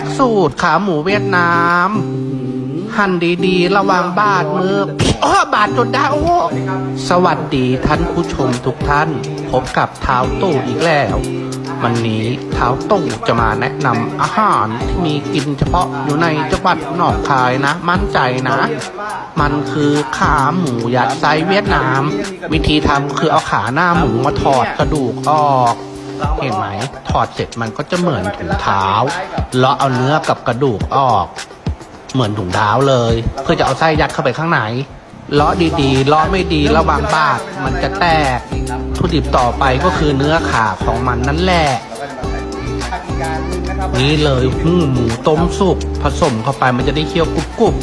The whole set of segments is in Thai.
กสูตรขาหมูเวียดนาม หั่นดีๆ ระวังบาดมืออ้อบาดจนได้โอ้สวัสดีท่านผู้ชมทุกท่าน พบกับเท้าตู้อีกแล้ว วันนี้เท้าตู้จะมาแนะนำอาหารที่มีกินเฉพาะอยู่ในจังหวัดหนองคายนะ มั่นใจนะ มันคือขาหมูยัดไส้เวียดนาม วิธีทำคือเอาขาหน้าหมูมาถอดกระดูกออก เห็นไหมถอดเสร็จมันก็จะเหมือนถุงเท้าแล้วเอาเนื้อกับกระดูกออก เหมือนถุงเท้าเลย เพื่อจะเอาไส้ยัดเข้าไปข้างในลาะดีๆลาะไม่ดีระวังบาดมันจะแตกวัตถุดิบต่อไปก็คือเนื้อขาของมันนั่นแหละนี่เลยหูหมูต้มสุกผสมเข้าไปมันจะได้เคี่ยวกรุบกรุบ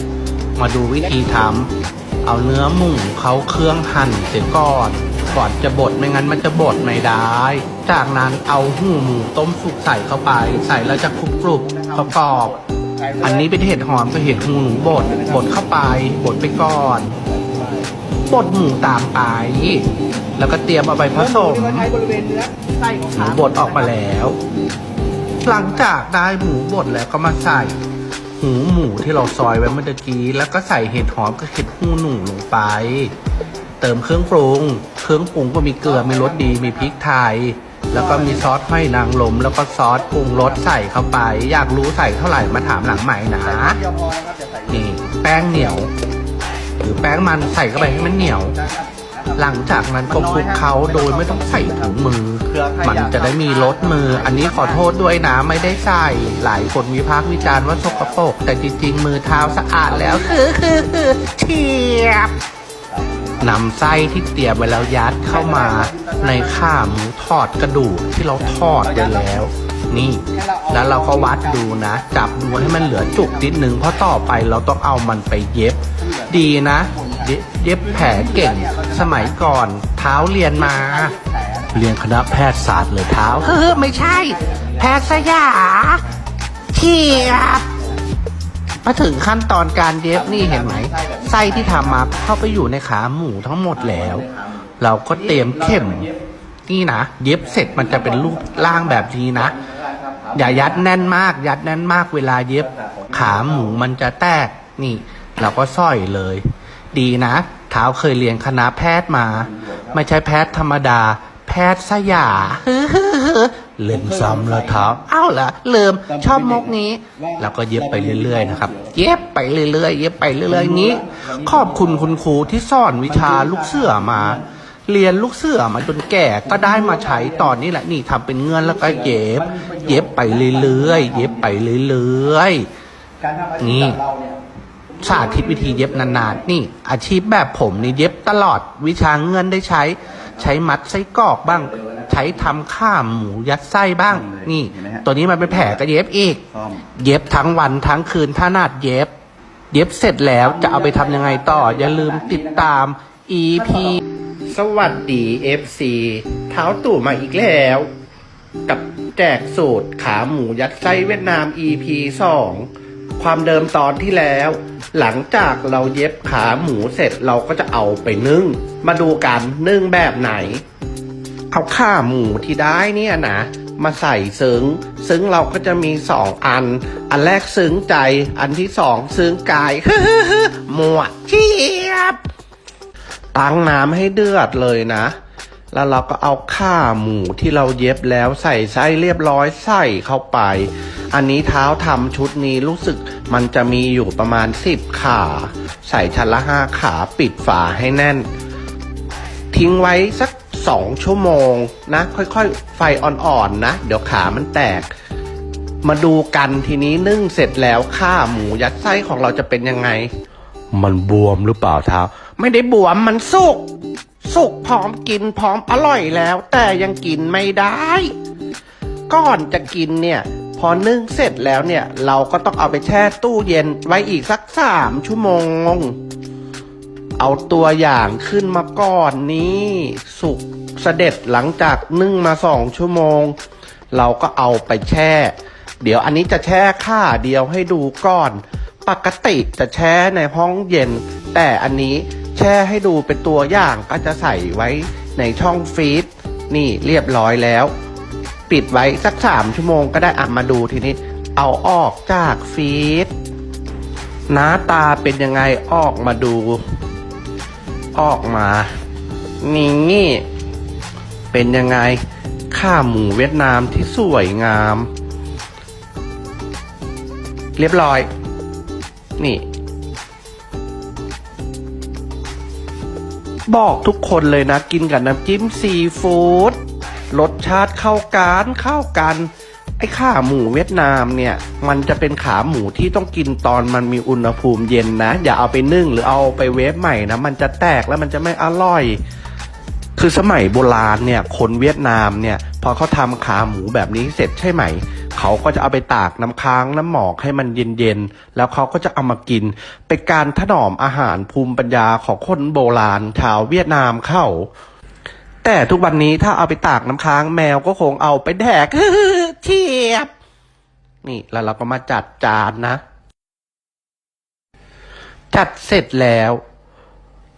มาดูวิธีทำเอาเนื้อหมูเขาเครื่องหั่นเสียก่อน ก่อนจะบดไม่งั้นมันจะบดไม่ได้ จากนั้นเอาหูหมูต้มสุกใส่เข้าไป ใส่แล้วจะกรุบกรุบประกอบอันนี้เป็นเห็ดหอมกับเห็ดหูหนูบดบดเข้าไปบดไปก่อนบดหมูตามไป แล้วก็เตรียมเอาไปผสมใช้บริเวณเนื้อหมูบดออกมาแล้ว หลังจากได้หมูบดแล้วก็มาใส่หูหมูที่เราซอยไว้เมื่อกี้ แล้วก็ใส่เห็ดหอมกับเห็ดหูหนูลงไป เติมเครื่องปรุง เครื่องปรุงก็มีเกลือ มีรสดี มีพริกไทย แล้วก็มีซอสห้อยนางรมแล้วก็ซอสปรุงรสใส่เข้าไป อยากรู้ใส่เท่าไหร่มาถามหลังใหม่นะเดียวพอนะครับจะใส่นี่แป้งเหนียว หรือแป้งมันใส่เข้าไปให้มันเหนียว หลังจากนั้นก็คลุกเขาโดยไม่ต้องใส่ถุงมือ มันจะได้มีรสมือ อันนี้ขอโทษด้วยนะไม่ได้ใส่ หลายคนวิพากษ์วิจารณ์ว่าสกปรกแต่จริงๆมือเท้าสะอาดแล้วคือคือคือเทียบ นำไส้ที่เตรียมไว้แล้วยัดเข้ามาในข้าหมูทอดกระดูกที่เราทอดไว้แล้ว นี่ แล้วเราก็วัดดูนะ จับดูให้มันเหลือจุกนิดนึงเพราะต่อไปเราต้องเอามันไปเย็บ ดีนะเย็บเย็บแผลเก่ง สมัยก่อนเท้าเรียนมา เรียนคณะแพทยศาสตร์เลยเท้า เฮ้อไม่ใช่ แพทย์สยาเทียบ มาถึงขั้นตอนการเย็บนี่เห็นไหมไส้ที่ทำมาเข้าไปอยู่ในขาหมูทั้งหมดแล้ว เราก็เตรียมเข็มนี่นะเย็บเสร็จมันจะเป็นรูปร่างแบบนี้นะ อย่ายัดแน่นมาก ยัดแน่นมากเวลาเย็บ ขาหมูมันจะแตกนี่ เราก็สร้อยเลย ดีนะเท้าเคยเรียนคณะแพทย์มา ไม่ใช่แพทย์ธรรมดา แพทย์สยา เล่นซ้ำแล้วเท้าเอ้าละเริ่มชอบมกนี้ แล้วก็เย็บไปเรื่อยๆนะครับ เย็บไปเรื่อยๆเย็บไปเรื่อยๆอย่างนี้ ขอบคุณคุณครูที่สอนวิชาลูกเสือมา เรียนลูกเสือมาจนแก่ก็ได้มาใช้ตอนนี้แหละนี่ทำเป็นเงื่อนแล้วก็เย็บ เย็บไปเรื่อยๆเย็บไปเรื่อยๆการทำอาชีนี่พแบบเราเนี่ยสาธิตวิธีเย็บนานๆ นี่ อาชีพแบบผมนี่เย็บตลอดวิชาเงินได้ใช้ ใช้มัดไส้กรอกบ้าง ใช้ทำข้ามหมูยัดไส้บ้าง นี่ ตัวนี้มันเป็นแผลก็เย็บอีกซ่อมเย็บทั้งวันทั้งคืนถ้านาดเย็บ เย็บเสร็จแล้วจะเอาไปทำยังไงต่อ อย่าลืมติดตาม EP สวัสดี FC เท้าตู่มาอีกแล้ว กับแจกสูตรขาหมูยัดไส้เวียดนาม EP 2 ความเดิมตอนที่แล้ว หลังจากเราเย็บขาหมูเสร็จเราก็จะเอาไปนึ่ง มาดูกันนึ่งแบบไหน เอาข้าหมูที่ได้เนี่ยนะมาใส่ซึ้ง ซึ้งเราก็จะมีสองอัน อันแรกซึ้งใจ อันที่สองซึ้งกายหมวดเทียบ ตั้งน้ำให้เดือดเลยนะ แล้วเราก็เอาข้าหมูที่เราเย็บแล้วใส่ไส้เรียบร้อยใส่เข้าไป อันนี้เท้าทำชุดนี้รู้สึกมันจะมีอยู่ประมาณสิบขา ใส่ชั้นละห้าขาปิดฝาให้แน่น ทิ้งไว้สัก สองชั่วโมงนะ ค่อยๆ ไฟอ่อนๆนะ เดี๋ยวขามันแตก มาดูกันทีนี้นึ่งเสร็จแล้วข้าหมูยัดไส้ของเราจะเป็นยังไง มันบวมหรือเปล่าเท้าไม่ได้บวมมันสุก สุกพร้อมกินพร้อมอร่อยแล้ว แต่ยังกินไม่ได้ ก่อนจะกินเนี่ย พอนึ่งเสร็จแล้วเนี่ย เราก็ต้องเอาไปแช่ตู้เย็นไว้อีกสักสามชั่วโมง เอาตัวอย่างขึ้นมาก่อนนี้สุกเสด็จหลังจากนึ่งมาสองชั่วโมง เราก็เอาไปแช่ เดี๋ยวอันนี้จะแช่ค่าเดียวให้ดูก่อน ปกติจะแช่ในห้องเย็น แต่อันนี้แช่ให้ดูเป็นตัวอย่างก็จะใส่ไว้ในช่องฟรีซนี่เรียบร้อยแล้ว ปิดไว้สักสามชั่วโมงก็ได้อะมาดูทีนี้ เอาออกจากฟีดหน้าตาเป็นยังไงออกมาดู ออกมา นี่ เป็นยังไง ข้าหมูเวียดนามที่สวยงาม เรียบร้อย นี่ บอกทุกคนเลยนะ กินกับน้ำจิ้มซีฟู้ดรสชาติเข้ากันเข้ากัน ไอ้ขาหมูเวียดนามเนี่ย มันจะเป็นขาหมูที่ต้องกินตอนมันมีอุณหภูมิเย็นนะ อย่าเอาไปนึ่งหรือเอาไปเวฟใหม่นะ มันจะแตกแล้วมันจะไม่อร่อย คือสมัยโบราณเนี่ย คนเวียดนามเนี่ย พอเขาทำขาหมูแบบนี้เสร็จใช่ไหม เขาก็จะเอาไปตากน้ำค้างน้ำหมอกให้มันเย็นๆ แล้วเขาก็จะเอามากิน เป็นการถนอมอาหารภูมิปัญญาของคนโบราณชาวเวียดนามเข้าแต่ทุกวันนี้ถ้าเอาไปตากน้ำค้างแมวก็คงเอาไปแดกทียบ นี่แล้วเราก็มาจัดจานนะ จัดเสร็จแล้ว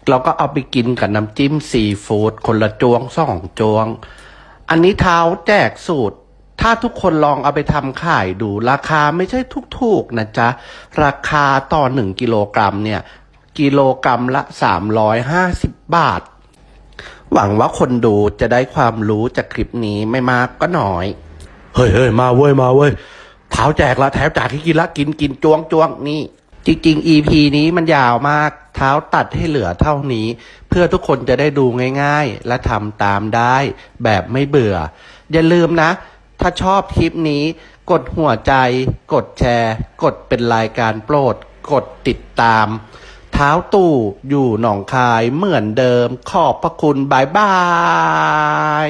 เราก็เอาไปกินกับน้ำจิ้มซีฟู้ดคนละจวงสองจวง อันนี้เท้าแจกสูตร ถ้าทุกคนลองเอาไปทำขายดู ราคาไม่ใช่ถูกๆนะจ๊ะ ราคาต่อหนึ่งกิโลกรัมเนี่ย กิโลกรัมละสามร้อยห้าสิบบาท หวังว่าคนดูจะได้ความรู้จากคลิปนี้ไม่มากก็น้อย เฮ้ยเฮ้ยมาเว้ยมาเว้ย เท้าแจกละแถวแจกให้กินละกินกินจวงจวงนี่ จริง ๆ EP นี้มันยาวมาก เท้าตัดให้เหลือเท่านี้ เพื่อทุกคนจะได้ดูง่าย ๆ และทำตามได้ แบบไม่เบื่อ อย่าลืมนะ ถ้าชอบคลิปนี้ กดหัวใจ กดแชร์ กดเป็นรายการโปรด กดติดตาม เท้าตู่อยู่หนองคายเหมือนเดิม ขอบพระคุณบายบาย